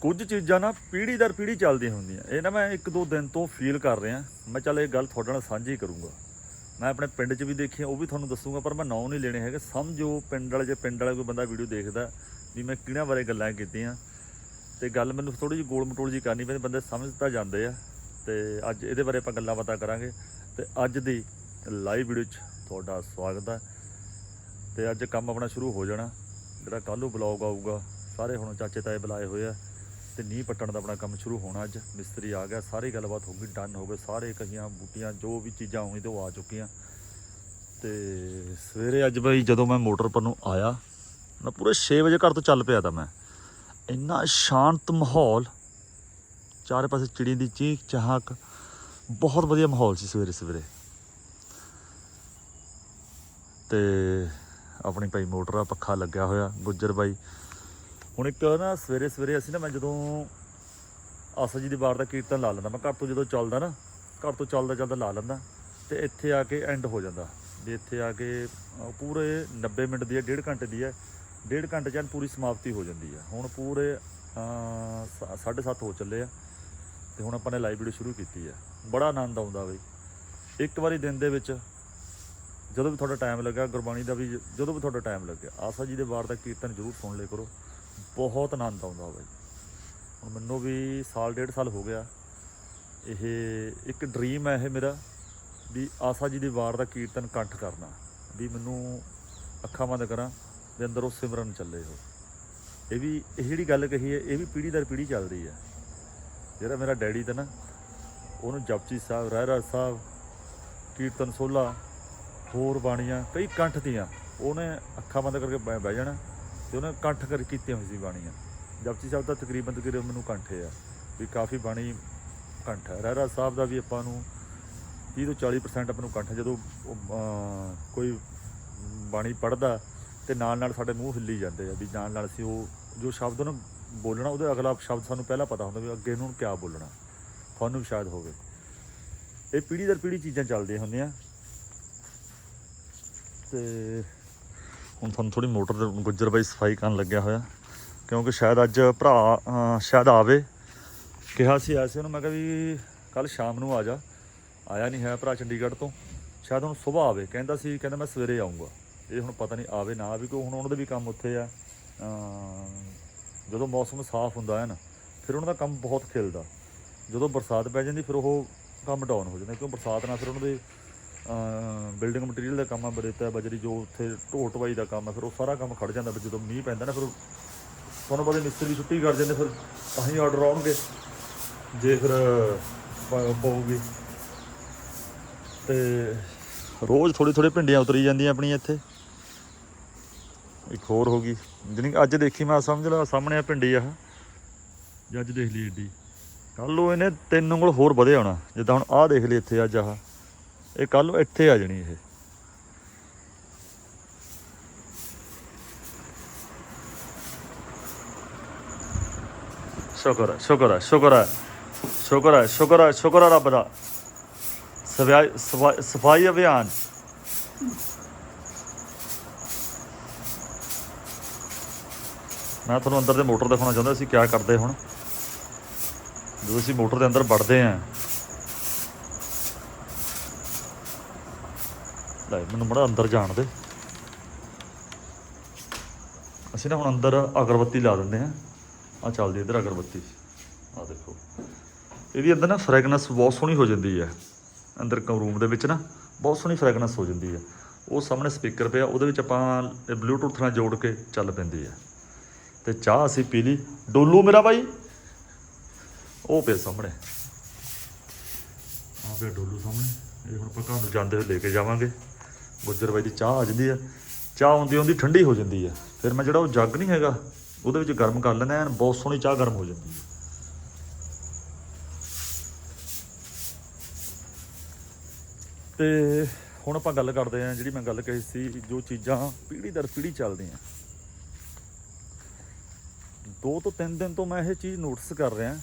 ਕੁਝ ਚੀਜ਼ਾਂ ਨਾ ਪੀੜ੍ਹੀ ਦਰ ਪੀੜ੍ਹੀ ਚੱਲਦੀਆਂ ਹੁੰਦੀਆਂ। ਇਹ ਨਾ ਮੈਂ ਇੱਕ ਦੋ ਦਿਨ ਤੋਂ ਫੀਲ ਕਰ ਰਿਹਾ। ਮੈਂ ਚੱਲ ਇਹ ਗੱਲ ਤੁਹਾਡੇ ਨਾਲ ਸਾਂਝੀ ਕਰੂੰਗਾ। ਮੈਂ ਆਪਣੇ ਪਿੰਡ 'ਚ ਵੀ ਦੇਖੀ, ਉਹ ਵੀ ਤੁਹਾਨੂੰ ਦੱਸੂਗਾ, ਪਰ ਮੈਂ ਨਾਂ ਨਹੀਂ ਲੈਣੇ ਹੈਗੇ। ਸਮਝੋ ਪਿੰਡ ਵਾਲੇ, ਜੇ ਪਿੰਡ ਵਾਲਾ ਕੋਈ ਬੰਦਾ ਵੀਡੀਓ ਦੇਖਦਾ ਵੀ ਮੈਂ ਕਿਹਨਾਂ ਬਾਰੇ ਗੱਲਾਂ ਕੀਤੀਆਂ। ਤੇ ਗੱਲ ਮੈਨੂੰ ਥੋੜੀ ਜਿਹੀ ਗੋਲ ਮਟੋਲ ਜੀ ਕਰਨੀ ਪੈਂਦੀ, ਬੰਦੇ ਸਮਝ ਤਾਂ ਜਾਂਦੇ ਆ। ਤੇ ਅੱਜ ਇਹਦੇ ਬਾਰੇ ਆਪਾਂ ਗੱਲਾਂ ਬਾਤਾਂ ਕਰਾਂਗੇ। ਤੇ ਅੱਜ ਦੀ ਲਾਈਵ ਵੀਡੀਓ 'ਚ ਤੁਹਾਡਾ ਸਵਾਗਤ ਹੈ ਤੇ ਅੱਜ ਕੰਮ ਆਪਣਾ ਸ਼ੁਰੂ ਹੋ ਜਾਣਾ। ਜਿਹੜਾ ਕੱਲ੍ਹ ਨੂੰ ਬਲੌਗ ਆਊਗਾ, ਸਾਰੇ ਹੁਣ ਚਾਚੇ ਤਾਏ ਬੁਲਾਏ ਹੋਏ ਆ। ਤੇ ਨੀਂਹ ਪੱਟਣ ਦਾ ਆਪਣਾ ਕੰਮ ਸ਼ੁਰੂ ਹੋਣਾ ਅੱਜ। ਮਿਸਤਰੀ ਆ ਗਿਆ, ਸਾਰੀ ਗੱਲਬਾਤ ਹੋ ਗਈ, ਡਨ ਹੋ ਗਏ ਸਾਰੇ ਕਹੀਆਂ, ਬੂਟੀਆਂ, ਜੋ ਵੀ ਚੀਜ਼ਾਂ ਹੋਣੀ ਤੇ ਉਹ ਆ ਚੁੱਕੀਆਂ। ਤੇ ਸਵੇਰੇ ਅੱਜ ਬਈ ਜਦੋਂ ਮੈਂ ਮੋਟਰ ਪਰ ਨੂੰ ਆਇਆ ਮੈਂ ਪੂਰੇ 6 ਵਜੇ ਘਰ ਤੋਂ ਚੱਲ ਪਿਆ ਤਾਂ ਮੈਂ। ਇੰਨਾ ਸ਼ਾਂਤ ਮਾਹੌਲ, ਚਾਰੇ ਪਾਸੇ ਚਿੜੀ ਦੀ ਚੀਕ ਚਹਾਕ, ਬਹੁਤ ਵਧੀਆ ਮਾਹੌਲ ਸੀ ਸਵੇਰੇ ਸਵੇਰੇ। ਤੇ ਆਪਣੀ ਭਾਈ ਮੋਟਰ ਆ ਪੱਖਾ ਲੱਗਿਆ ਹੋਇਆ, ਗੁੱਜਰ ਬਾਈ ਹੁਣ ਇੱਕ ਨਾ ਸਵੇਰੇ ਸਵੇਰੇ ਅਸੀਂ ਨਾ ਮੈਂ ਜਦੋਂ ਆਸਾ ਜੀ ਦੀ ਵਾਰ ਦਾ ਕੀਰਤਨ ਲਾ ਲੈਂਦਾ, ਮੈਂ ਘਰ ਤੋਂ ਜਦੋਂ ਚੱਲਦਾ ਨਾ, ਘਰ ਤੋਂ ਚੱਲਦਾ ਚੱਲਦਾ ਲਾ ਲੈਂਦਾ ਤੇ ਇੱਥੇ ਆ ਕੇ ਐਂਡ ਹੋ ਜਾਂਦਾ। ਵੀ ਇੱਥੇ ਆ ਕੇ ਪੂਰੇ 90 ਮਿੰਟ ਦੀ ਹੈ, ਡੇਢ ਘੰਟੇ ਦੀ ਹੈ, ਡੇਢ ਘੰਟੇ ਚ ਪੂਰੀ ਸਮਾਪਤੀ ਹੋ ਜਾਂਦੀ ਹੈ। ਹੁਣ ਪੂਰੇ 7:30 ਹੋ ਚੱਲੇ ਆ ਤੇ ਹੁਣ ਆਪਾਂ ਨੇ ਲਾਈਵ ਵੀਡੀਓ ਸ਼ੁਰੂ ਕੀਤੀ ਹੈ। ਬੜਾ ਆਨੰਦ ਆਉਂਦਾ ਬਈ। ਇੱਕ ਵਾਰੀ ਦਿਨ ਦੇ ਵਿੱਚ ਜਦੋਂ ਵੀ ਤੁਹਾਡਾ ਟਾਈਮ ਲੱਗਾ ਗੁਰਬਾਣੀ ਦਾ ਵੀ ਜਦੋਂ ਵੀ ਤੁਹਾਡਾ ਟਾਈਮ ਲੱਗਿਆ, ਆਸਾ ਜੀ ਦੇ ਵਾਰ ਦਾ ਕੀਰਤਨ ਜ਼ਰੂਰ ਸੁਣ ਲਿਆ ਕਰੋ। ਬਹੁਤ ਆਨੰਦ ਆਉਂਦਾ ਬਾਈ ਹੁਣ ਮੈਨੂੰ ਵੀ ਸਾਲ ਡੇਢ ਸਾਲ ਹੋ ਗਿਆ। ਇਹ ਇੱਕ ਡ੍ਰੀਮ ਹੈ ਇਹ ਮੇਰਾ ਵੀ ਆਸਾ ਜੀ ਦੀ ਵਾਰ ਦਾ ਕੀਰਤਨ ਕੰਠ ਕਰਨਾ। ਵੀ ਮੈਨੂੰ ਅੱਖਾਂ ਬੰਦ ਕਰਾਂ ਦੇ ਅੰਦਰ ਉਹ ਸਿਮਰਨ ਚੱਲੇ ਹੋ ਇਹ ਵੀ ਇਹ ਜਿਹੜੀ ਗੱਲ ਕਹੀ ਹੈ, ਇਹ ਵੀ ਪੀੜ੍ਹੀ ਦਰ ਪੀੜ੍ਹੀ ਚੱਲ ਰਹੀ ਹੈ ਜਿਹੜਾ ਮੇਰਾ ਡੈਡੀ ਤਾਂ ਨਾ, ਉਹਨੂੰ ਜਪਜੀ ਸਾਹਿਬ ਰਹਿਰਾ ਸਾਹਿਬ, ਕੀਰਤਨ ਸੋਲਾ, ਹੋਰ ਬਾਣੀਆਂ, ਕਈ ਕੰਠ ਦੀਆਂ, ਉਹਨੇ ਅੱਖਾਂ ਬੰਦ ਕਰਕੇ ਬਹਿ ਜਾਣਾ। ਤੇ ਉਹਨੇ ਕੰਠ ਕਰ ਕੀਤੀਆਂ ਹੋਈ ਸੀ ਬਾਣੀਆਂ। ਜਪਜੀ ਸਾਹਿਬ ਦਾ ਤਕਰੀਬਨ ਤਕਰੀਬਨ ਮੈਨੂੰ ਕੰਠ ਆ, ਵੀ ਕਾਫੀ ਬਾਣੀ ਕੰਠ ਹੈ ਰਹਿਰਾ ਸਾਹਿਬ ਦਾ ਵੀ ਆਪਾਂ ਨੂੰ 30 ਤੋਂ 40% ਆਪਾਂ ਨੂੰ ਕੰਠ ਜਦੋਂ ਕੋਈ ਬਾਣੀ ਪੜਦਾ ਤੇ ਨਾਲ ਨਾਲ ਸਾਡੇ ਮੂੰਹ ਹਿੱਲੀ ਜਾਂਦੇ ਆ, ਵੀ ਨਾਲ ਨਾਲ ਅਸੀਂ ਉਹ ਜੋ ਸ਼ਬਦ ਉਹਨੂੰ ਬੋਲਣਾ, ਉਹਦੇ ਅਗਲਾ ਸ਼ਬਦ ਸਾਨੂੰ ਪਹਿਲਾਂ ਪਤਾ ਹੁੰਦਾ ਵੀ ਅੱਗੇ ਨੂੰ ਕਿਆ ਬੋਲਣਾ। ਤੁਹਾਨੂੰ ਵੀ ਸ਼ਾਇਦ ਹੋਵੇ। ਇਹ ਪੀੜ੍ਹੀ ਦਰ ਪੀੜ੍ਹੀ ਚੀਜ਼ਾਂ ਚੱਲਦੀਆਂ ਹੁੰਦੀਆਂ। ਤੇ ਹੁਣ ਤੁਹਾਨੂੰ ਥੋੜੀ ਮੋਟਰ ਦੇ ਗੁੱਜਰ ਬਾਈ ਸਫ਼ਾਈ ਕਰਨ ਲੱਗਿਆ ਹੋਇਆ। ਕਿਉਂਕਿ ਸ਼ਾਇਦ ਅੱਜ ਭਰਾ ਸ਼ਾਇਦ ਆਵੇ। ਕਿਹਾ ਸੀ ਐਸੇ ਉਹਨੂੰ, ਮੈਂ ਕਿਹਾ ਵੀ ਕੱਲ ਸ਼ਾਮ ਨੂੰ ਆ ਜਾ। ਆਇਆ ਨਹੀਂ ਹੈ ਭਰਾ ਚੰਡੀਗੜ੍ਹ ਤੋਂ। ਸ਼ਾਇਦ ਹੁਣ ਸਵੇਰ ਆਵੇ। ਕਹਿੰਦਾ ਸੀ, ਕਹਿੰਦਾ ਮੈਂ ਸਵੇਰੇ ਆਉਂਗਾ ਇਹ ਹੁਣ ਪਤਾ ਨਹੀਂ ਆਵੇ ਨਾ ਆਵੇ ਕਿਉਂ ਹੁਣ ਉਹਨਾਂ ਦੇ ਵੀ ਕੰਮ ਉੱਥੇ ਆ। ਜਦੋਂ ਮੌਸਮ ਸਾਫ਼ ਹੁੰਦਾ ਹੈ ਨਾ, ਫਿਰ ਉਹਨਾਂ ਦਾ ਕੰਮ ਬਹੁਤ ਖਿਲਦਾ। ਜਦੋਂ ਬਰਸਾਤ ਪੈ ਜਾਂਦੀ, ਫਿਰ ਉਹ ਕੰਮ ਡਾਊਨ ਹੋ ਜਾਂਦਾ। ਕਿਉਂ ਬਰਸਾਤ ਨਾਲ ਫਿਰ ਉਹਨਾਂ ਦੇ ਬਿਲਡਿੰਗ ਮਟੀਰੀਅਲ ਦਾ ਕੰਮ ਆ ਬਰੇਤਾ ਬਜਰੀ ਜੋ ਉੱਥੇ ਢੋਹ ਢਵਾਈ ਦਾ ਕੰਮ ਆ, ਫਿਰ ਉਹ ਸਾਰਾ ਕੰਮ ਖੜ ਜਾਂਦਾ, ਫਿਰ ਜਦੋਂ ਮੀਂਹ ਪੈਂਦਾ ਨਾ, ਫਿਰ ਉਹ- ਤੁਹਾਨੂੰ ਪਤਾ ਮਿਸਤਰੀ ਛੁੱਟੀ ਕਰ ਜਾਂਦੇ, ਫਿਰ ਤਾਂ ਹੀ ਆਰਡਰ ਆਉਣਗੇ, ਜੇ ਫਿਰ ਪਊਗੀ। ਤੇ ਰੋਜ਼ ਥੋੜੀ ਥੋੜੀ ਭਿੰਡੀਆਂ ਉਤਰੀ ਜਾਂਦੀਆਂ ਆਪਣੀਆਂ ਇੱਥੇ। ਇੱਕ ਹੋਰ ਹੋ ਗਈ। ਜਿਹਨੀ ਅੱਜ ਦੇਖੀ ਮੈਂ ਸਮਝ ਲਾ, ਸਾਹਮਣੇ ਆ ਭਿੰਡੀ ਆ ਜੇ ਅੱਜ ਦੇਖ ਲਈ ਏਡੀ। ਕੱਲ ਨੂੰ ਇਹਨੇ ਤਿੰਨ ਉਂਗਲ ਹੋਰ ਵਧੇ ਆਉਣਾ ਜਿੱਦਾਂ ਹੁਣ ਆਹ ਦੇਖ ਲਈ ਇੱਥੇ ਅੱਜ ਆਹ। ਇਹ ਕੱਲ ਨੂੰ ਇੱਥੇ ਆ ਜਾਣੀ ਇਹ। ਸ਼ੁਕਰ ਹੈ ਸ਼ੁਕਰ ਹੈ ਸ਼ੁਕਰ ਹੈ ਸ਼ੁਕਰ ਹੈ ਸ਼ੁਕਰ ਹੈ ਸ਼ੁਕਰ ਹੈ ਰੱਬ ਦਾ। ਸਫ਼ਾਈ, ਸਫਾਈ- ਸਫ਼ਾਈ ਅਭਿਆਨ। ਮੈਂ ਤੁਹਾਨੂੰ ਅੰਦਰ ਦੇ ਮੋਟਰ ਦਿਖਾਉਣਾ ਚਾਹੁੰਦਾ ਸੀ, ਕਿਆ ਕਰਦੇ ਹੁਣ। ਜਦੋਂ ਅਸੀਂ ਮੋਟਰ ਦੇ ਅੰਦਰ ਵੜਦੇ ਆਂ ਲੈ, ਮੈਨੂੰ ਮੜਾ ਅੰਦਰ ਜਾਣ ਦੇ। ਅਸੀਂ ਨਾ ਹੁਣ ਅੰਦਰ ਅਗਰਬੱਤੀ ਲਾ ਦਿੰਦੇ ਆ ਆ ਚੱਲਦੀ ਇੱਧਰ ਅਗਰਬੱਤੀ। ਆ ਦੇਖੋ। ਇਹਦੀ ਅੰਦਰ ਨਾ ਫ੍ਰੈਗਨੈਂਸ ਬਹੁਤ ਸੋਹਣੀ ਹੋ ਜਾਂਦੀ ਹੈ। ਅੰਦਰ ਰੂਮ ਦੇ ਵਿੱਚ ਨਾ ਬਹੁਤ ਸੋਹਣੀ ਫ੍ਰੈਗਨੈਂਸ ਹੋ ਜਾਂਦੀ ਹੈ। ਉਹ ਸਾਹਮਣੇ ਸਪੀਕਰ ਪਿਆ, ਉਹਦੇ ਵਿੱਚ ਆਪਾਂ ਇਹ ਬਲੂਟੁੱਥ ਨਾਲ ਜੋੜ ਕੇ ਚੱਲ ਪੈਂਦੀ ਹੈ। ਤੇ ਚਾਹ ਅਸੀਂ ਪੀ ਲਈ। ਡੋਲੂ ਮੇਰਾ ਬਾਈ। ਉਹ ਪਿਆ ਸਾਹਮਣੇ। ਆ ਪਿਆ ਡੋਲੂ ਸਾਹਮਣੇ। ਇਹ ਹੁਣ ਆਪਾਂ ਘਰ ਨੂੰ ਜਾਂਦੇ ਹੋਏ ਲੈ ਕੇ ਜਾਵਾਂਗੇ। ਗੁੱਜਰ ਬਾਈ ਦੀ ਚਾਹ ਆ ਜਾਂਦੀ ਹੈ ਚਾਹ ਆਉਂਦੀ ਆਉਂਦੀ ਠੰਡੀ ਹੋ ਜਾਂਦੀ ਹੈ ਫਿਰ ਮੈਂ ਜਿਹੜਾ ਉਹ ਜੱਗ ਨਹੀਂ ਹੈਗਾ, ਉਹਦੇ ਵਿੱਚ ਗਰਮ ਕਰ ਲੈਂਦਾ ਐਨ, ਬਹੁਤ ਸੋਹਣੀ ਚਾਹ ਗਰਮ ਹੋ ਜਾਂਦੀ ਹੈ ਤੇ ਹੁਣ ਆਪਾਂ ਗੱਲ ਕਰਦੇ ਆਂ ਜਿਹੜੀ ਮੈਂ ਗੱਲ ਕਹੀ ਸੀ, ਜੋ ਚੀਜ਼ਾਂ ਪੀੜ੍ਹੀ ਦਰ ਪੀੜ੍ਹੀ ਚੱਲਦੀਆਂ। ਦੋ ਤੋਂ ਤਿੰਨ ਦਿਨ ਤੋਂ ਮੈਂ ਇਹ ਚੀਜ਼ ਨੋਟਿਸ ਕਰ ਰਿਹਾ।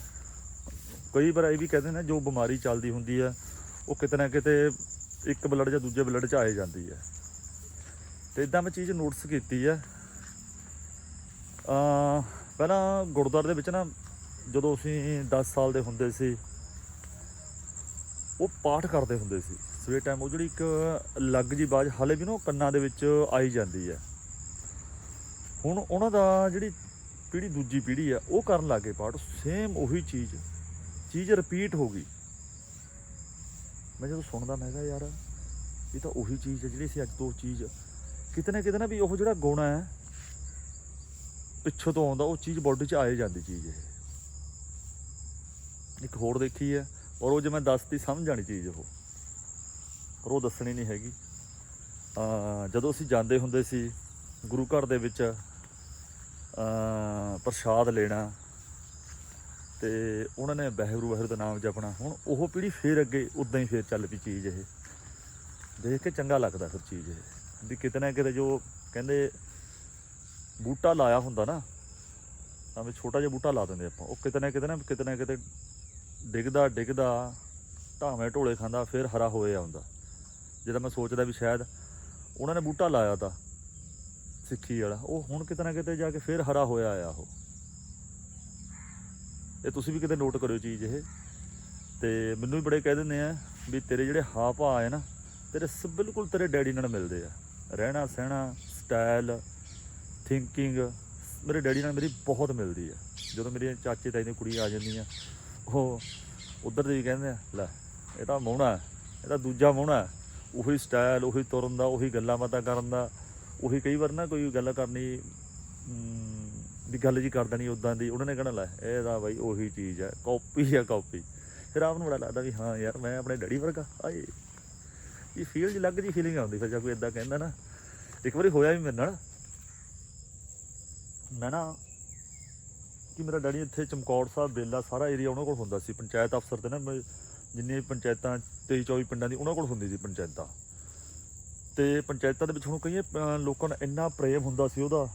ਕਈ ਵਾਰ ਇਹ ਵੀ ਕਹਿੰਦੇ ਨੇ ਜੋ ਬਿਮਾਰੀ ਚੱਲਦੀ ਹੁੰਦੀ ਆ, ਉਹ ਕਿਤੇ ਨਾ ਕਿਤੇ ਇੱਕ ਬਲੱਡ ਜਾਂ ਦੂਜੇ ਬਲੱਡ 'ਚ ਆਏ ਜਾਂਦੀ ਹੈ। ਤੇ ਇਦਾਂ ਮੈਂ ਚੀਜ਼ ਨੋਟਿਸ ਕੀਤੀ ਆ ਪਹਿਲਾਂ ਗੁਰਦੁਆਰੇ ਦੇ ਵਿੱਚ ਨਾ ਜਦੋਂ ਅਸੀਂ 10 ਸਾਲ ਦੇ ਹੁੰਦੇ ਸੀ, ਉਹ ਪਾਠ ਕਰਦੇ ਹੁੰਦੇ ਸੀ। ਸਵੇਰ ਟਾਈਮ ਉਹ ਜਿਹੜੀ ਇੱਕ ਅਲੱਗ ਜੀ ਬਾਜ ਹਾਲੇ ਵੀ ਨਾ ਉਹ ਕੰਨਾਂ ਦੇ ਵਿੱਚ ਆਈ ਜਾਂਦੀ ਹੈ। ਹੁਣ ਉਹਨਾਂ ਦਾ ਜਿਹੜੀ ਪੀੜੀ ਦੂਜੀ ਪੀੜੀ ਆ ਉਹ ਕਰਨ ਲੱਗੇ ਪਾਠ। ਸੇਮ ਉਹੀ ਚੀਜ਼ ਚੀਜ਼ ਰਿਪੀਟ ਹੋ ਗਈ। ਮੈਂ ਜਦੋਂ ਸੁਣਦਾ ਮੈਂ ਕਿਹਾ ਯਾਰ ਇਹ ਤਾਂ ਉਹੀ ਚੀਜ਼ ਹੈ ਜਿਹੜੀ ਸੀ ਅੱਜ ਤੋਂ ਉਹ ਚੀਜ਼ ਕਿਤੇ ਨਾ ਕਿਤੇ ਨਾ ਵੀ ਉਹ ਜਿਹੜਾ ਗੁਣ ਹੈ, ਪਿੱਛੋਂ ਤੋਂ ਆਉਂਦਾ, ਉਹ ਚੀਜ਼ ਬਾਡੀ 'ਚ ਆਏ ਜਾਂਦੀ ਚੀਜ਼ ਇਹ। ਇੱਕ ਹੋਰ ਦੇਖੀ ਹੈ, ਔਰ ਉਹ ਜੇ ਮੈਂ ਦੱਸਦੀ ਸਮਝ ਜਾਣੀ ਚੀਜ਼ ਉਹ। ਪਰ ਉਹ ਦੱਸਣੀ ਨਹੀਂ ਹੈਗੀ। ਆ ਜਦੋਂ ਅਸੀਂ ਜਾਂਦੇ ਹੁੰਦੇ ਸੀ ਗੁਰੂ ਘਰ ਦੇ ਵਿੱਚ ਆ ਪ੍ਰਸ਼ਾਦ ਲੈਣਾ ਤੇ ਉਹਨਾਂ ਨੇ ਬਹਿਰੂ ਵਾਹਿਗੁਰੂ ਦਾ ਨਾਮ ਜਪਣਾ। ਹੁਣ ਉਹ ਪੀੜੀ ਫੇਰ ਅੱਗੇ ਉਦਾਂ ਹੀ ਫੇਰ ਚੱਲ ਪਈ ਚੀਜ਼ ਇਹ। ਦੇਖ ਕੇ ਚੰਗਾ ਲੱਗਦਾ ਫਿਰ ਚੀਜ਼ ਇਹ। ਵੀ ਕਿਤੇ ਨਾ ਕਿਤੇ ਜੋ ਕਹਿੰਦੇ ਬੂਟਾ ਲਾਇਆ ਹੁੰਦਾ ਨਾ, ਤਾਂ ਵੀ ਛੋਟਾ ਜਿਹਾ ਬੂਟਾ ਲਾ ਦਿੰਦੇ ਆਪਾਂ। ਉਹ ਕਿਤੇ ਨਾ ਕਿਤੇ ਨਾ ਕਿਤੇ ਨਾ ਕਿਤੇ ਡਿੱਗਦਾ ਡਿੱਗਦਾ, ਢਾਵੇਂ ਢੋਲੇ ਖਾਂਦਾ, ਫਿਰ ਹਰਾ ਹੋਏ ਆਉਂਦਾ ਜਦੋਂ ਮੈਂ ਸੋਚਦਾ ਵੀ ਸ਼ਾਇਦ ਉਹਨਾਂ ਨੇ ਬੂਟਾ ਲਾਇਆ ਤਾਂ ਸਿੱਖੀ ਵਾਲਾ। ਉਹ ਹੁਣ ਕਿਤੇ ਨਾ ਕਿਤੇ ਜਾ ਕੇ ਫਿਰ ਹਰਾ ਹੋਇਆ ਆ ਉਹ। ਇਹ ਤੁਸੀਂ ਵੀ ਕਿਤੇ ਨੋਟ ਕਰਿਓ ਚੀਜ਼ ਇਹ। ਤੇ ਮੈਨੂੰ ਵੀ ਬੜੇ ਕਹਿ ਦਿੰਦੇ ਆ ਵੀ ਤੇਰੇ ਜਿਹੜੇ ਹਾਵ ਭਾਅ ਹੈ ਨਾ ਤੇਰੇ ਸ ਬਿਲਕੁਲ ਤੇਰੇ ਡੈਡੀ ਨਾਲ ਮਿਲਦੇ ਆ। ਰਹਿਣਾ ਸਹਿਣਾ ਸਟਾਈਲ ਥਿੰਕਿੰਗ ਮੇਰੇ ਡੈਡੀ ਨਾਲ ਮੇਰੀ ਬਹੁਤ ਮਿਲਦੀ ਆ। ਜਦੋਂ ਮੇਰੀਆਂ ਚਾਚੇ ਤਾਈ ਦੀਆਂ ਕੁੜੀਆਂ ਆ ਜਾਂਦੀਆਂ ਉਹ ਉਧਰ ਦੇ ਵੀ ਕਹਿੰਦੇ ਆ ਲੈ ਇਹ ਤਾਂ ਮੋਹਣਾ ਹੈ, ਇਹ ਤਾਂ ਦੂਜਾ ਮੋਹਣਾ ਉਹੀ ਸਟਾਈਲ ਉਹੀ ਤੁਰਨ ਦਾ ਉਹੀ ਗੱਲਾਂ ਬਾਤਾਂ ਕਰਨ ਦਾ ਉਹੀ ਕਈ ਵਾਰ ਨਾ ਕੋਈ ਗੱਲ ਕਰਨੀ ਵੀ ਗੱਲ ਜੀ ਕਰਦਾ ਨਹੀਂ ਉਦਾਂ ਦੀ, ਉਹਨਾਂ ਨੇ ਕਹਿਣਾ ਲੈ ਇਹ ਤਾਂ ਬਾਈ ਉਹੀ ਚੀਜ਼ ਹੈ ਕਾਪੀ ਹੈ ਕਾਪੀ ਫਿਰ ਆਪ ਨੂੰ ਬੜਾ ਲੱਗਦਾ ਵੀ ਹਾਂ ਯਾਰ, ਮੈਂ ਆਪਣੇ ਡੈਡੀ ਵਰਗਾ, ਆਏ। ਇਹ ਫੀਲ ਜੀ ਲੱਗ ਜੀ ਫੀਲਿੰਗ ਆਉਂਦੀ, ਫਿਰ ਜੇ ਕੋਈ ਇਦਾਂ ਕਹਿੰਦਾ ਨਾ, ਇੱਕ ਵਾਰੀ ਹੋਇਆ ਵੀ ਮੇਰੇ ਨਾਲ, ਮੈਂ ਨਾ ਕਿ ਮੇਰਾ ਡੈਡੀ ਇੱਥੇ ਚਮਕੌਰ ਸਾਹਿਬ, ਬੇਲਾ ਸਾਰਾ ਏਰੀਆ ਉਹਨਾਂ ਕੋਲ ਹੁੰਦਾ ਸੀ, ਪੰਚਾਇਤ ਅਫਸਰ ਤੇ ਨਾ, ਮੈਂ ਜਿੰਨੀਆਂ ਪੰਚਾਇਤਾਂ 23 24 ਪਿੰਡਾਂ ਦੀ, ਉਹਨਾਂ ਕੋਲ ਹੁੰਦੀ ਸੀ ਪੰਚਾਇਤਾਂ। ਤੇ ਪੰਚਾਇਤਾਂ ਦੇ ਵਿੱਚ ਹੁਣ ਕਈ ਲੋਕਾਂ ਨੂੰ ਇੰਨਾ ਪ੍ਰੇਮ ਹੁੰਦਾ ਸੀ ਉਹਦਾ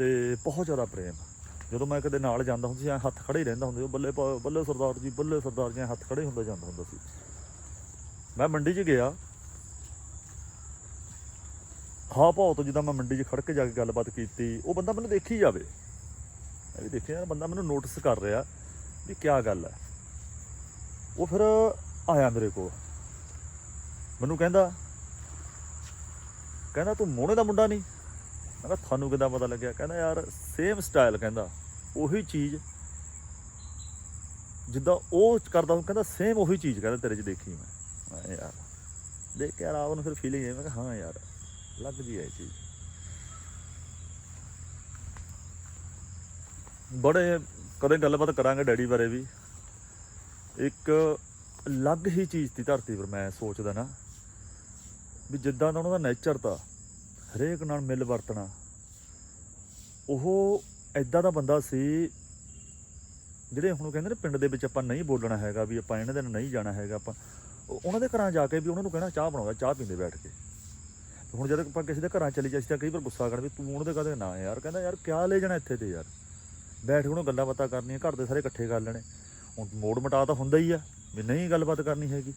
ਤੇ ਬਹੁਤ ਜ਼ਿਆਦਾ ਪ੍ਰੇਮ। ਜਦੋਂ ਮੈਂ ਕਦੇ ਨਾਲ ਜਾਂਦਾ ਹੁੰਦਾ ਸੀ ਐਂ ਹੱਥ ਖੜੇ ਹੀ ਰਹਿੰਦਾ ਹੁੰਦਾ ਸੀ, ਉਹ ਬੱਲੇ ਭਾ- ਬੱਲੇ ਸਰਦਾਰ ਜੀ ਬੱਲੇ ਸਰਦਾਰ ਜੀ ਹੱਥ ਖੜੇ ਹੁੰਦਾ ਜਾਂਦਾ ਹੁੰਦਾ ਸੀ। ਮੈਂ ਮੰਡੀ 'ਚ ਗਿਆ। ਹਾਂ ਭਾਉ ਤੋਂ ਜਿੱਦਾਂ ਮੈਂ ਮੰਡੀ 'ਚ ਖੜ ਕੇ ਜਾ ਕੇ ਗੱਲਬਾਤ ਕੀਤੀ ਉਹ ਬੰਦਾ ਮੈਨੂੰ ਦੇਖੀ ਜਾਵੇ। ਮੈਂ ਵੀ ਦੇਖਿਆ ਬੰਦਾ ਮੈਨੂੰ ਨੋਟਿਸ ਕਰ ਰਿਹਾ ਵੀ ਕੀ ਗੱਲ ਹੈ ਉਹ ਫਿਰ ਆਇਆ ਮੇਰੇ ਕੋਲ। ਮੈਨੂੰ ਕਹਿੰਦਾ ਕਹਿੰਦਾ ਤੂੰ ਮੋਹਣੇ ਦਾ ਮੁੰਡਾ ਨਹੀਂ ਮੈਂ ਕਿਹਾ ਤੁਹਾਨੂੰ ਕਿੱਦਾਂ ਪਤਾ ਲੱਗਿਆ? ਕਹਿੰਦਾ ਯਾਰ ਸੇਮ ਸਟਾਈਲ ਕਹਿੰਦਾ। ਉਹੀ ਚੀਜ਼ ਜਿੱਦਾਂ ਉਹ ਕਰਦਾ ਉਹ ਕਹਿੰਦਾ ਸੇਮ ਉਹੀ ਚੀਜ਼ ਕਹਿੰਦਾ ਤੇਰੇ 'ਚ ਦੇਖੀ ਮੈਂ। ਮੈਂ ਯਾਰ, ਦੇਖ ਕੇ ਯਾਰ ਆਪ ਨੂੰ ਫਿਰ ਫੀਲਿੰਗ ਹੈ ਮੈਂ ਕਿਹਾ ਹਾਂ ਯਾਰ, ਲੱਗ ਜੀ ਹੈ ਇਹ ਚੀਜ਼। ਬੜੇ ਕਦੇ ਗੱਲਬਾਤ ਕਰਾਂਗੇ ਡੈਡੀ ਬਾਰੇ ਵੀ। ਇੱਕ ਅਲੱਗ ਹੀ ਚੀਜ਼ ਦੀ ਧਰਤੀ ਪਰ ਮੈਂ ਸੋਚਦਾ ਨਾ, ਵੀ ਜਿੱਦਾਂ ਦਾ ਉਹਨਾਂ ਦਾ ਨੇਚਰ ਤਾਂ ਹਰੇਕ ਨਾਲ ਮਿਲ ਵਰਤਣਾ। ਉਹ ਐਦਾਂ ਦਾ ਬੰਦਾ ਸੀ, ਜਿਹੜੇ ਹੁਣ ਕਹਿੰਦੇ ਨੇ ਪਿੰਡ ਦੇ ਵਿੱਚ ਆਪਾਂ ਨਹੀਂ ਬੋਲਣਾ ਹੈਗਾ, ਵੀ ਆਪਾਂ ਇਹਨਾਂ ਦੇ ਨਾਲ ਨਹੀਂ ਜਾਣਾ ਹੈਗਾ, ਆਪਾਂ ਉਹ- ਉਹਨਾਂ ਦੇ ਘਰਾਂ ਜਾ ਕੇ ਵੀ ਉਹਨਾਂ ਨੂੰ ਕਹਿਣਾ ਚਾਹ ਬਣਾਉਂਦਾ ਚਾਹ ਪੀਂਦੇ ਬੈਠ ਕੇ। ਤੇ ਹੁਣ ਜਦ ਆਪਾਂ ਕਿਸੇ ਦੇ ਘਰਾਂ ਚਲੀ ਜਾਈਏ ਤਾਂ ਕਈ ਵਾਰ ਗੁੱਸਾ ਕਰਨ ਵੀ ਤੂੰ ਉਹਨਾਂ ਦੇ ਕਦੇ ਨਾ ਯਾਰ, ਕਹਿੰਦਾ ਯਾਰ ਕਿਆ ਲੈ ਜਾਣਾ ਇੱਥੇ ਤੇ ਯਾਰ। ਬੈਠ ਕੇ ਉਹਨੂੰ ਗੱਲਾਂ ਬਾਤਾਂ ਕਰਨੀਆਂ, ਘਰ ਦੇ ਸਾਰੇ ਇਕੱਠੇ ਕਰ ਲੈਣੇ। ਹੁਣ ਮੋੜ ਮਟਾ ਤਾਂ ਹੁੰਦਾ ਹੀ ਆ, ਵੀ ਨਹੀਂ ਗੱਲਬਾਤ ਕਰਨੀ ਹੈਗੀ।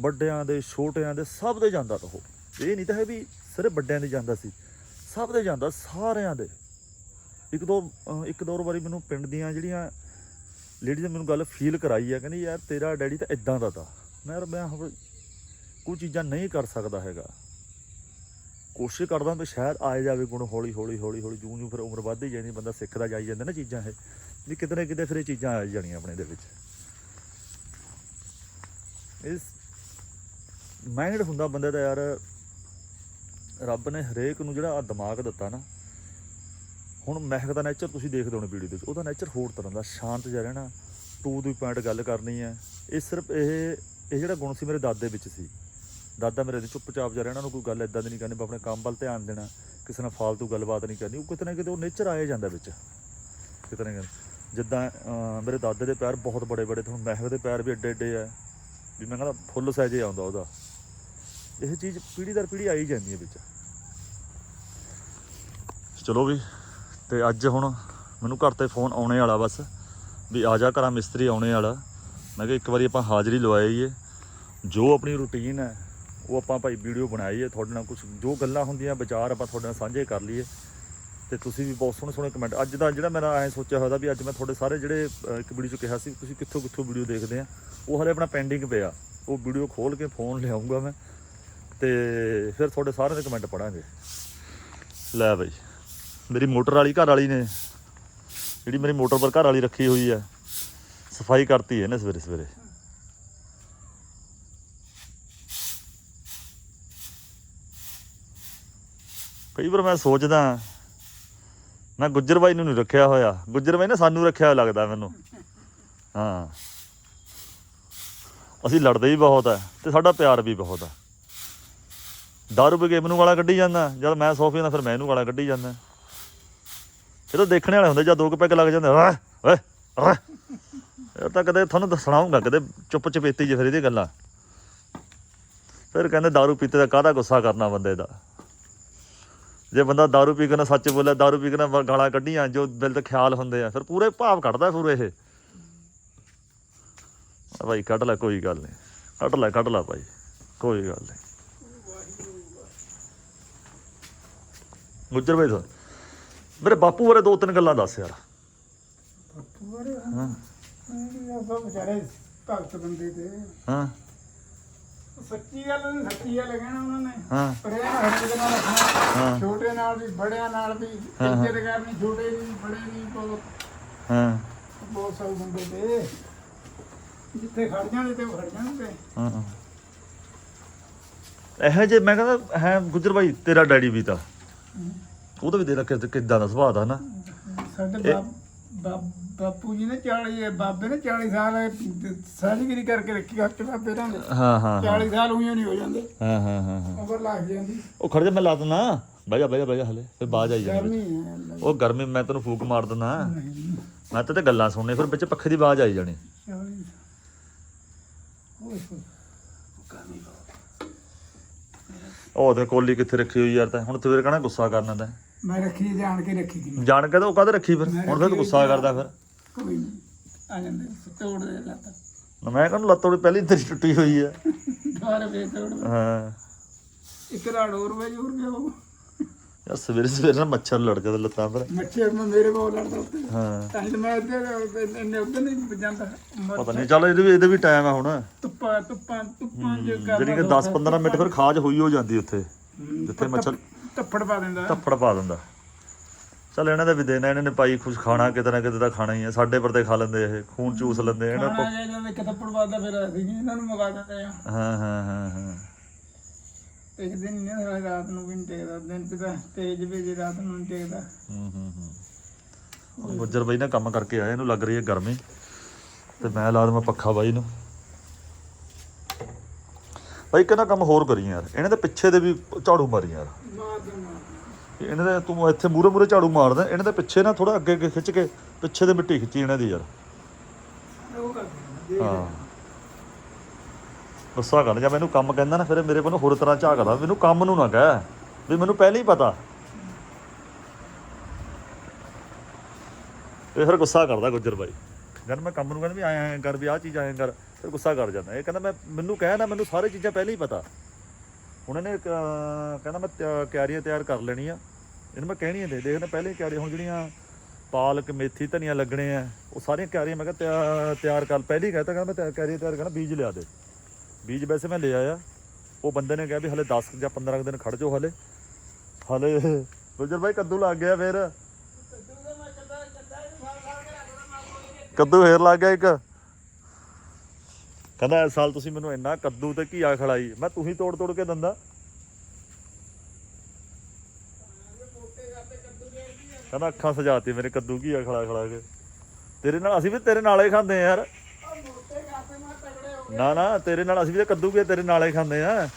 ਵੱਡਿਆਂ ਦੇ, ਛੋਟਿਆਂ ਦੇ ਸਭ ਦੇ ਜਾਂਦਾ ਤਾਂ ਉਹ। ਇਹ ਨਹੀਂ ਤਾਂ ਹੈ ਵੀ ਸਿਰਫ ਵੱਡਿਆਂ ਦੇ ਜਾਂਦਾ ਸੀ। ਸਭ ਦੇ ਜਾਂਦਾ, ਸਾਰਿਆਂ ਦੇ। ਇੱਕ ਦੋ ਇੱਕ ਦੋ ਵਾਰੀ ਮੈਨੂੰ ਪਿੰਡ ਦੀਆਂ ਜਿਹੜੀਆਂ ਲੇਡੀਜ਼ ਨੇ ਮੈਨੂੰ ਗੱਲ ਫੀਲ ਕਰਾਈ ਆ, ਕਹਿੰਦੀ, ਯਾਰ ਤੇਰਾ ਡੈਡੀ ਤਾਂ ਇਦਾਂ ਦਾ ਤਾ। ਮੈਂ ਯਾਰ ਮੈਂ ਹੁਣ ਕੋਈ ਚੀਜ਼ਾਂ ਨਹੀਂ ਕਰ ਸਕਦਾ ਹੈਗਾ। ਕੋਸ਼ਿਸ਼ ਕਰਦਾ ਵੀ ਸ਼ਾਇਦ ਆਏ ਜਾਵੇ ਗੁਣ ਹੌਲੀ ਹੌਲੀ ਹੌਲੀ ਹੌਲੀ ਜੂੰ ਜੂੰ ਫਿਰ ਉਮਰ ਵੱਧਦੀ ਜਾਣੀ, ਬੰਦਾ ਸਿੱਖਦਾ ਜਾਈ ਜਾਂਦਾ ਨਾ ਚੀਜ਼ਾਂ ਇਹ। ਵੀ ਕਿਤੇ ਨਾ ਕਿਤੇ ਫਿਰ ਇਹ ਚੀਜ਼ਾਂ ਆ ਜਾਣੀਆਂ ਆਪਣੇ ਦੇ ਵਿੱਚ। ਇਸ ਮਾਈਂਡ ਹੁੰਦਾ ਬੰਦੇ ਦਾ ਯਾਰ ਰੱਬ ਨੇ ਹਰੇਕ ਨੂੰ ਜਿਹੜਾ ਆਹ ਦਿਮਾਗ ਦਿੱਤਾ ਨਾ, ਹੁਣ ਮਹਿਕ ਦਾ ਨੇਚਰ ਤੁਸੀਂ ਦੇਖਦੇ ਹੋਣੇ ਵੀਡੀਓ ਦੇ ਵਿੱਚ, ਉਹਦਾ ਨੇਚਰ ਹੋਰ ਤਰ੍ਹਾਂ ਦਾ, ਸ਼ਾਂਤ ਜਿਹਾ ਰਹਿਣਾ ਟੂ ਦੀ ਪੁਆਇੰਟ ਗੱਲ ਕਰਨੀ ਹੈ। ਇਹ ਸਿਰਫ ਇਹ ਇਹ ਜਿਹੜਾ ਗੁਣ ਸੀ ਮੇਰੇ ਦਾਦੇ ਵਿੱਚ ਸੀ। ਦਾਦਾ ਮੇਰੇ ਦੇ ਚੁੱਪਚਾਪ ਜਾ ਰਹਿਣਾ, ਉਹਨੂੰ ਕੋਈ ਗੱਲ ਇਦਾਂ ਦੀ ਨਹੀਂ ਕਰਨੀ ਵੀ ਆਪਣੇ ਕੰਮ ਵੱਲ ਧਿਆਨ ਦੇਣਾ, ਕਿਸੇ ਨਾਲ ਫਾਲਤੂ ਗੱਲਬਾਤ ਨਹੀਂ ਕਰਨੀ, ਉਹ ਕਿਤੇ ਨਾ ਕਿਤੇ ਉਹ ਨੇਚਰ ਆਇਆ ਜਾਂਦਾ ਵਿੱਚ। ਕਿਤੇ ਨਾ ਕਿਤੇ, ਜਿੱਦਾਂ ਮੇਰੇ ਦਾਦੇ ਦੇ ਪੈਰ ਬਹੁਤ ਬੜੇ ਬੜੇ ਤੇ ਹੁਣ ਮਹਿਕ ਦੇ ਪੈਰ ਵੀ ਏਡੇ ਏਡੇ ਆ, ਵੀ ਮੈਂ ਕਹਿੰਦਾ ਫੁੱਲ ਸਾਈਜ਼ ਆਉਂਦਾ ਉਹਦਾ। ਇਹ ਚੀਜ਼ ਪੀੜੀ ਦਰ ਪੀੜੀ ਆਈ ਜਾਂਦੀ ਹੈ ਵਿੱਚ। ਚਲੋ ਵੀ, ਤੇ ਅੱਜ ਹੁਣ ਮੈਨੂੰ ਘਰ ਤੇ ਫੋਨ ਆਉਣੇ ਵਾਲਾ ਬਸ, ਵੀ ਆ ਜਾ ਘਰਾਂ ਮਿਸਤਰੀ ਆਉਣੇ ਵਾਲਾ। ਮੈਂ ਕਿਹਾ ਇੱਕ ਵਾਰੀ ਆਪਾਂ ਹਾਜ਼ਰੀ ਲਵਾਈਏ। ਜੋ ਆਪਣੀ ਰੁਟੀਨ ਹੈ, ਉਹ ਆਪਾਂ ਭਾਈ ਵੀਡੀਓ ਬਣਾਈਏ, ਤੁਹਾਡੇ ਨਾਲ ਕੁਝ ਜੋ ਗੱਲਾਂ ਹੁੰਦੀਆਂ, ਵਿਚਾਰ ਆਪਾਂ ਤੁਹਾਡੇ ਨਾਲ ਸਾਂਝੇ ਕਰ ਲਈਏ। ਤੇ ਤੁਸੀਂ ਵੀ ਬਹੁਤ ਸੋਹਣੇ ਸੋਹਣੇ ਕਮੈਂਟ ਅੱਜ ਦਾ ਜਿਹੜਾ ਮੇਰਾ ਐ ਸੋਚਿਆ ਹੋਇਆ ਵੀ ਅੱਜ ਮੈਂ ਤੁਹਾਡੇ ਸਾਰੇ ਜਿਹੜੇ ਇੱਕ ਵੀਡੀਓ 'ਚ ਕਿਹਾ ਸੀ, ਤੁਸੀਂ ਕਿੱਥੋਂ ਕਿੱਥੋਂ ਵੀਡੀਓ ਦੇਖਦੇ ਆ, ਉਹ ਹਲੇ ਆਪਣਾ ਪੈਂਡਿੰਗ ਪਿਆ। ਉਹ ਵੀਡੀਓ ਖੋਲ ਕੇ ਫੋਨ ਲਿਆਉਂਗਾ ਮੈਂ। ਤੇ ਫਿਰ ਤੁਹਾਡੇ ਸਾਰਿਆਂ ਦੇ ਕਮੈਂਟ ਪੜਾਂਗੇ ਲੈ ਬਈ। ਮੇਰੀ ਮੋਟਰ ਵਾਲੀ ਘਰ ਵਾਲੀ ਨੇ, ਜਿਹੜੀ ਮੇਰੀ ਮੋਟਰ ਪਰ ਘਰ ਵਾਲੀ ਰੱਖੀ ਹੋਈ ਹੈ, ਸਫ਼ਾਈ ਕਰਤੀ ਹੈ ਇਹਨੇ ਸਵੇਰੇ ਸਵੇਰੇ। ਕਈ ਵਾਰ ਮੈਂ ਸੋਚਦਾ ਮੈਂ ਗੁੱਜਰ ਬਾਈ ਨੂੰ ਨਹੀਂ ਰੱਖਿਆ ਹੋਇਆ, ਗੁੱਜਰ ਬਾਈ ਨੇ ਸਾਨੂੰ ਰੱਖਿਆ ਹੋਇਆ ਲੱਗਦਾ ਮੈਨੂੰ। ਹਾਂ। ਅਸੀਂ ਲੜਦੇ ਵੀ ਬਹੁਤ ਹੈ ਤੇ ਸਾਡਾ ਪਿਆਰ ਵੀ ਬਹੁਤ ਆ। ਦਾਰੂ ਪੀ ਕੇ ਮੈਨੂੰ ਗਾਲਾਂ ਕੱਢੀ ਜਾਂਦਾ, ਜਦ ਮੈਂ ਸੌਫੀ ਦਾ ਫਿਰ ਮੈਂ ਇਹਨੂੰ ਗਾਲਾਂ ਕੱਢੀ ਜਾਂਦਾ। ਇਹ ਤਾਂ ਦੇਖਣੇ ਵਾਲੇ ਹੁੰਦੇ, ਜਾਂ ਦੋ ਕੁ ਪੈਗ ਲੱਗ ਜਾਂਦੇ ਓਏ ਓਏ ਓਏ ਇਹ ਤਾਂ ਕਦੇ ਤੁਹਾਨੂੰ ਦੱਸਣਾ ਹੋਊਗਾ ਕਦੇ ਚੁੱਪ ਚਪੇਤੀ ਜੇ ਫਿਰ ਇਹਦੀ ਗੱਲਾਂ। ਫਿਰ ਕਹਿੰਦੇ ਦਾਰੂ ਪੀਤੇ ਦਾ ਕਾਹਦਾ ਗੁੱਸਾ ਕਰਨਾ ਬੰਦੇ ਦਾ? ਜੇ ਬੰਦਾ ਦਾਰੂ ਪੀ ਕੇ ਨਾ ਸੱਚ ਬੋਲੇ ਦਾਰੂ ਪੀ ਕੇ ਨਾ ਗਾਲਾਂ ਕੱਢੀਆਂ, ਜੋ ਦਿਲ ਤੇ ਖਿਆਲ ਹੁੰਦੇ ਆ, ਫਿਰ ਪੂਰੇ ਭਾਵ ਕੱਢਦਾ ਪੂਰੇ ਇਹ। ਆ ਭਾਈ, ਕੱਢ ਲੈ, ਕੋਈ ਗੱਲ ਨਹੀਂ। ਕੱਢ ਲੈ ਕੱਢ ਲੈ ਭਾਈ, ਕੋਈ ਗੱਲ ਨਹੀਂ। ਗੁੱਜਰ ਭਾਈ ਸਾਹਿਬ ਮੇਰੇ ਬਾਪੂ ਬਾਰੇ ਦੋ ਤਿੰਨ ਗੱਲਾਂ ਦੱਸ ਯਾਰ। ਪੱਪੂ ਵਾਲੇ ਹਾਂ। ਇਹ ਆਪਾਂ ਵਿਚਾਰੇ ਭਗਤ ਬੰਦੇ ਤੇ। ਹਾਂ। ਸੱਚੀ ਗੱਲ ਨਹੀਂ ਸੱਚੀ ਗੱਲ ਕਹਿਣਾ ਉਹਨਾਂ ਨੇ। ਹਾਂ। ਪਰ ਇਹ ਨਾ ਹੱਥ ਦੇ ਨਾਲ ਰੱਖਣਾ। ਹਾਂ। ਛੋਟੇ ਨਾਲ ਵੀ ਬੜਿਆਂ ਨਾਲ ਵੀ ਹਾਂ, ਹਾਂ। ਇੱਜ਼ਤ ਕਰਨੀ ਛੋਟੇ ਦੀ ਬੜੇ ਦੀ ਬਹੁਤ ਹਾਂ। ਬਹੁਤ ਸਾਰੇ ਬੰਦੇ ਤੇ। ਜਿੱਥੇ ਖੜ ਜਾਣਗੇ ਤੇ ਉਹ ਖੜ ਜਾਣਗੇ ਹਾਂ ਇਹ ਜੇ ਮੈਂ ਕਹਿੰਦਾ ਹੈ ਗੁੱਜਰ ਭਾਈ ਤੇਰਾ ਡੈਡੀ ਵੀ ਤਾਂ। ਉਹਦਾ ਵੀ ਦੇ ਰੱਖਿਆ ਕਿੱਦਾਂ ਦਾ ਸੁਭਾਅ ਦਾ ਨਾ ਸਾਡੇ ਬਾਪ- ਬਾਪ- ਬਾਪੂ ਜੀ ਨੇ 40 ਬਾਬੇ ਨੇ 40 ਸਾਲ ਸਾਜਗਿਰੀ ਕਰਕੇ ਰੱਖੀ ਹੱਥ ਬਾਬੇ ਨਾਲ ਹਾਂ ਹਾਂ ਹਾਂ। 40 ਸਾਲ ਉਈਓ ਨਹੀਂ ਹੋ ਜਾਂਦੇ। ਹਾਂ ਹਾਂ ਹਾਂ ਹਾਂ। ਉਮਰ ਲੱਗ ਜਾਂਦੀ। ਉਹ ਖੜ ਜਾ ਮੈਂ ਲਾ ਦਿੰਦਾ। ਬਹਿ ਜਾ ਬਹਿ ਜਾ ਬਹਿ ਜਾ ਹਲੇ ਫਿਰ ਬਾਜ ਆਈ ਜਾਂਦੀ ਗਰਮੀ ਹੈ ਉਹ ਗਰਮੀ ਮੈਂ ਤੈਨੂੰ ਫੂਕ ਮਾਰ ਦਿੰਦਾ। ਨਹੀਂ ਮੈਂ ਤਾਂ ਤੇ ਗੱਲਾਂ ਸੁਣਨੇ ਫਿਰ ਵਿੱਚ ਪੱਖੇ ਦੀ ਆਵਾਜ਼ ਆਈ ਜਾਣੀ। 40 ਓਏ ਹੋਏ। ਗਰਮੀ ਬਹੁਤ। ਉਹ ਤੇ ਕੋਲੀ ਕਿੱਥੇ ਰੱਖੀ ਹੋਈ ਯਾਰ ਤਾਂ? ਹੁਣ ਤੇਰੇ ਕਹਣਾ ਗੁੱਸਾ ਕਰਨਾ ਤਾਂ ਮੈਂ ਰੱਖੀ ਜਾਣ ਕੇ ਰੱਖੀ ਦੀ ਜਾਣ ਕੇ ਤਾਂ ਉਹ ਕਾਹਦੇ ਰੱਖੀ ਫਿਰ? ਹੁਣ ਫਿਰ ਤੂੰ ਗੁੱਸਾ ਕਰਦਾ ਫਿਰ। ਕੋਈ ਨਹੀਂ ਆ ਜਾਂਦੇ ਤੋੜ ਦੇ ਲੱਤ। ਨਾ ਮੈਂ ਕਹਿੰਦਾ ਲੱਤੋਂ ਪਹਿਲੀ ਤੇਰੀ ਟੁੱਟੀ ਹੋਈ ਹੈ ਦੁਬਾਰਾ ਫੇਰ ਤੋੜ ਦੇ। ਹਾਂ। ਇੱਕ ਰਾੜ ਹੋਰ ਵੇ ਜੂਰ ਗਿਆ ਉਹ ਯਾਰ ਸਵੇਰੇ ਸਵੇਰੇ ਨਾ ਮੱਛਰ ਲੜ ਜਾਂਦਾ ਲੱਤਾਂ ਪਰ। ਮੱਛਰ ਮੈਂ ਮੇਰੇ ਕੋਲ ਲੜਦਾ ਉੱਤੇ ਹਾਂ। ਤਾਂ ਹੀ ਤਾਂ ਮੈਂ ਇੱਧਰ ਇੰਨੇ ਉੱਧਰ ਨਹੀਂ ਜਾਂਦਾ। ਮਰ- ਪਤਾ ਨਹੀਂ ਚੱਲ ਇਹਦੇ ਵੀ ਇਹਦੇ ਵੀ ਟਾਈਮ ਹੈ ਹੁਣ। ਧੁੱਪਾਂ ਧੁੱਪਾਂ ਧੁੱਪਾਂ ਜੇ ਜਿਹੜੀ ਕਿ 10 15 ਮਿੰਟ ਫਿਰ ਖਾਜ ਹੋਈ ਹੋ ਜਾਂਦੀ ਉੱਥੇ। ਜਿੱਥੇ ਮੱਛਰ ਧੱਫੜ ਪਾ ਦਿੰਦਾ। ਧੱਫੜ ਪਾ ਦਿੰਦਾ। ਚੱਲ ਇਹਨਾਂ ਦਾ ਵੀ ਦੇਣਾ ਇਹਨਾਂ ਨੇ ਪਾਈ ਕੁਝ ਖਾਣਾ ਕਿਤੇ ਨਾ ਕਿਤੇ ਤਾਂ ਖਾਣਾ ਹੀ ਹੈ ਸਾਡੇ ਪਰ ਤੇ ਖਾ ਲੈਂਦੇ ਇਹ ਖੂਨ ਚੂਸ ਲੈਂਦੇ ਇਹਨਾਂ ਖਾਣਾ ਜੇ ਜਦੋਂ ਇੱਕ ਥੱਪੜ ਪਾਦਾ ਫਿਰ ਅਸੀਂ ਵੀ ਇਹਨਾਂ ਨੂੰ ਮਗਾ ਦਿੰਦੇ ਆ। ਹਾਂ ਹਾਂ ਹਾਂ ਹਾਂ। ਇੱਕ ਦਿਨ ਨਹੀਂ ਸਾਰੀ ਰਾਤ ਨੂੰ ਵੀ ਨਹੀਂ ਟੇਕਦਾ ਦਿਨ ਚ ਤਾਂ ਤੇਜ ਵੀ ਜੇ ਰਾਤ ਨੂੰ ਨਹੀਂ ਟੇਕਦਾ। ਹੂੰ ਹੂੰ ਹੂੰ। ਗੁੱਜਰ ਬਾਈ ਨਾ ਕੰਮ ਕਰਕੇ ਆਇਆ ਇਹਨੂੰ ਲੱਗ ਰਹੀ ਹੈ ਗਰਮੀ। ਤੇ ਮੈਂ ਲਾ ਦਵਾਂ ਪੱਖਾ ਬਾਈ ਨੂੰ। ਬਾਈ ਕਹਿੰਦਾ ਕੰਮ ਹੋਰ ਕਰੀ ਯਾਰ ਇਹਨਾਂ ਦੇ ਪਿੱਛੇ ਦੇ ਵੀ ਝਾੜੂ ਮਾਰੀ ਯਾਰ। ਇਹਨਾਂ ਦੇ ਤੂੰ ਇੱਥੇ ਮੂਰੇ ਮੂਰੇ ਝਾੜੂ ਮਾਰਦਾ ਇਹਨਾਂ ਦੇ ਪਿੱਛੇ ਨਾ ਥੋੜਾ ਅੱਗੇ ਅੱਗੇ ਖਿੱਚ ਕੇ ਪਿੱਛੇ ਦੇ ਮਿੱਟੀ ਖਿੱਚੀ ਇਹਨਾਂ ਦੀ ਯਾਰ। ਹਾਂ। ਗੁੱਸਾ ਕਰ, ਜਾਂ ਮੈਨੂੰ ਕੰਮ ਕਹਿੰਦਾ ਨਾ, ਫਿਰ ਮੇਰੇ ਕੋਲ ਹੋਰ ਤਰ੍ਹਾਂ ਝਾਕਦਾ ਮੈਨੂੰ ਕੰਮ ਨੂੰ ਨਾ ਕਹਿ, ਵੀ ਮੈਨੂੰ ਪਹਿਲਾਂ ਹੀ ਪਤਾ। ਇਹ ਫਿਰ ਗੁੱਸਾ ਕਰਦਾ ਗੁੱਜਰ ਬਾਈ। ਜਦ ਮੈਂ ਕੰਮ ਨੂੰ ਕਹਿੰਦਾ ਵੀ ਆਇਆ ਕਰ, ਵੀ ਆਹ ਚੀਜ਼ ਆਇਆ ਕਰ। ਫਿਰ ਗੁੱਸਾ ਕਰ ਜਾਂਦਾ। ਇਹ ਕਹਿੰਦਾ ਮੈਂ, ਮੈਨੂੰ ਕਹਿ ਨਾ, ਮੈਨੂੰ ਸਾਰੇ ਚੀਜ਼ਾਂ ਪਹਿਲਾਂ ਹੀ ਪਤਾ। ਹੁਣ ਇਹਨੇ ਕਹਿੰਦਾ ਮੈਂ ਕਿਆਰੀਆਂ ਤਿਆਰ ਕਰ ਲੈਣੀ ਆ ਇਹਨੂੰ ਮੈਂ ਕਹਿਣੀ ਦੇ, ਦੇਖਦੇ ਪਹਿਲੇ ਕਿਆਰੀਆਂ ਹੁਣ ਜਿਹੜੀਆਂ ਪਾਲਕ, ਮੇਥੀ, ਧਨੀਆ ਲੱਗਣੇ ਆ। ਉਹ ਸਾਰੀਆਂ ਕਿਆਰੀਆਂ ਮੈਂ ਕਿਹਾ ਤਿਆ- ਤਿਆਰ ਕਰ, ਪਹਿਲੀ ਹੀ ਕਹਤਾ। ਕਹਿੰਦਾ ਮੈਂ ਤਿਆ- ਕਿਆਰੀਆਂ ਤਿਆਰ ਕਰਨਾ, ਬੀਜ ਲਿਆ ਦੇ। ਬੀਜ ਵੈਸੇ ਮੈਂ ਲੈ ਆਇਆ। ਉਹ ਬੰਦੇ ਨੇ ਕਿਹਾ ਵੀ ਹਲੇ 10 ਜਾਂ 15 ਕੁ ਦਿਨ ਖੜ ਜਾਓ ਹਲੇ। ਹਲੇ ਗੁਜਰ ਭਾਈ ਕੱਦੂ ਲੱਗ ਗਿਆ ਫੇਰ। ਕੱਦੂ ਫੇਰ ਲੱਗ ਗਿਆ ਇੱਕ। ਕਹਿੰਦਾ ਇਸ ਸਾਲ ਤੁਸੀਂ ਮੈਨੂੰ ਇੰਨਾ ਕੱਦੂ ਤੇ ਘੀਆ ਖੜਾਈ ਮੈਂ ਤੁਸੀਂ ਤੋੜ ਤੋੜ ਕੇ ਦੰਦਾ। ਕਹਿੰਦਾ ਅੱਖਾਂ ਸਜਾਤੀ ਮੇਰੇ ਕੱਦੂ ਘੀਆ ਖੜਾ ਖੜਾ ਕੇ। ਤੇਰੇ ਨਾਲ ਅਸੀਂ ਵੀ ਤੇਰੇ ਨਾਲੇ ਖਾਂਦੇ ਆ ਯਾਰ। ਨਾ ਨਾ ਤੇਰੇ ਨਾਲ ਅਸੀਂ ਵੀ ਤਾਂ ਕੱਦੂ ਕੇ ਤੇਰੇ ਨਾਲੇ ਖਾਂਦੇ ਆ।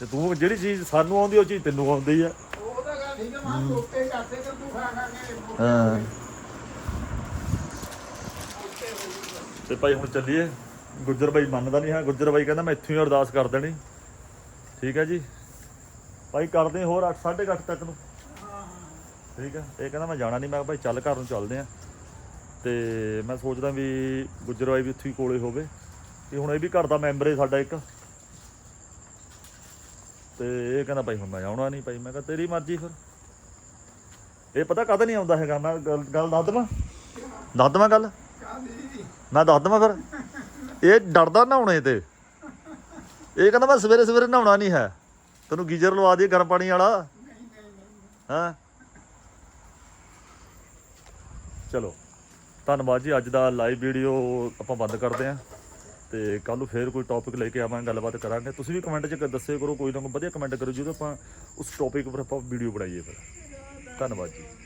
ਤੇ ਤੂੰ ਜਿਹੜੀ ਚੀਜ਼ ਸਾਨੂੰ ਆਉਂਦੀ ਉਹ ਚੀਜ਼ ਤੈਨੂੰ ਆਉਂਦੀ ਆ। ਉਹ ਤਾਂ ਗੱਲ ਠੀਕ ਹੈ। ਮਾਂ ਟੋਟੇ ਕਰਦੇ ਤੇ ਤੂੰ ਖਾ ਖਾ ਕੇ ਹਾਂ। ਤੇ ਭਾਈ ਹੁਣ ਚੱਲੀਏ। ਗੁੱਜਰ ਬਾਈ ਮੰਨਦਾ ਨਹੀਂ ਹੈ ਗੁੱਜਰ ਬਾਈ ਕਹਿੰਦਾ ਮੈਂ ਇੱਥੋਂ ਹੀ ਅਰਦਾਸ ਕਰ ਦੇਣੀ। ਠੀਕ ਹੈ ਜੀ? ਭਾਈ ਕਰਦੇ ਹਾਂ ਹੋਰ 8 8:30 ਤੱਕ ਨੂੰ। ਠੀਕ ਹੈ ਇਹ ਕਹਿੰਦਾ ਮੈਂ ਜਾਣਾ ਨਹੀਂ। ਮੈਂ ਭਾਈ ਚੱਲ ਘਰ ਨੂੰ ਚੱਲਦੇ ਆ। ਤੇ ਮੈਂ ਸੋਚਦਾ ਵੀ ਗੁੱਜਰ ਬਾਈ ਵੀ ਇੱਥੇ ਹੀ ਕੋਲੇ ਹੋਵੇ। ਤੇ ਹੁਣ ਇਹ ਵੀ ਘਰ ਦਾ ਮੈਂਬਰ ਹੈ ਸਾਡਾ ਇੱਕ। ਤੇ ਇਹ ਕਹਿੰਦਾ ਭਾਈ ਹੁਣ ਮੈਂ ਆਉਣਾ ਨਹੀਂ ਭਾਈ, ਮੈਂ ਕਿਹਾ ਤੇਰੀ ਮਰਜ਼ੀ ਫਿਰ। ਇਹ ਪਤਾ ਕਦ ਨਹੀਂ ਆਉਂਦਾ ਹੈਗਾ? ਮੈਂ ਗੱਲ ਗੱਲ ਦੱਸ ਦਵਾਂ? ਦੱਸ ਦਵਾਂ ਗੱਲ? ਮੈਂ ਦੱਸ ਦਵਾਂ ਫਿਰ। ਇਹ ਡਰਦਾ ਨਹਾਉਣੇ ਤੇ। ਇਹ ਕਹਿੰਦਾ ਮੈਂ ਸਵੇਰੇ ਸਵੇਰੇ ਨਹਾਉਣਾ ਨਹੀਂ ਹੈ। ਤੈਨੂੰ ਗੀਜ਼ਰ ਲਵਾ ਦੇ ਗਰਮ ਪਾਣੀ ਵਾਲਾ। ਹਾਂ? ਚਲੋ। ਧੰਨਵਾਦ ਜੀ, ਅੱਜ ਦਾ ਲਾਈਵ ਵੀਡੀਓ ਆਪਾਂ ਬੰਦ ਕਰਦੇ ਆਂ ਤੇ ਕੱਲ ਨੂੰ ਫੇਰ ਕੋਈ ਟੌਪਿਕ ਲੈ ਕੇ ਆਵਾਂਗੇ ਗੱਲਬਾਤ ਕਰਾਂਗੇ। ਤੁਸੀਂ ਵੀ ਕਮੈਂਟ 'ਚ ਦੱਸਿਓ ਕਰੋ, ਕੋਈ ਨਾ ਕੋਈ ਵਧੀਆ ਕਮੈਂਟ ਕਰੋ ਜਦੋਂ ਆਪਾਂ ਉਸ ਟੌਪਿਕ ਉੱਪਰ ਆਪਾਂ ਵੀਡੀਓ ਬਣਾਈਏ ਫਿਰ। ਧੰਨਵਾਦ ਜੀ।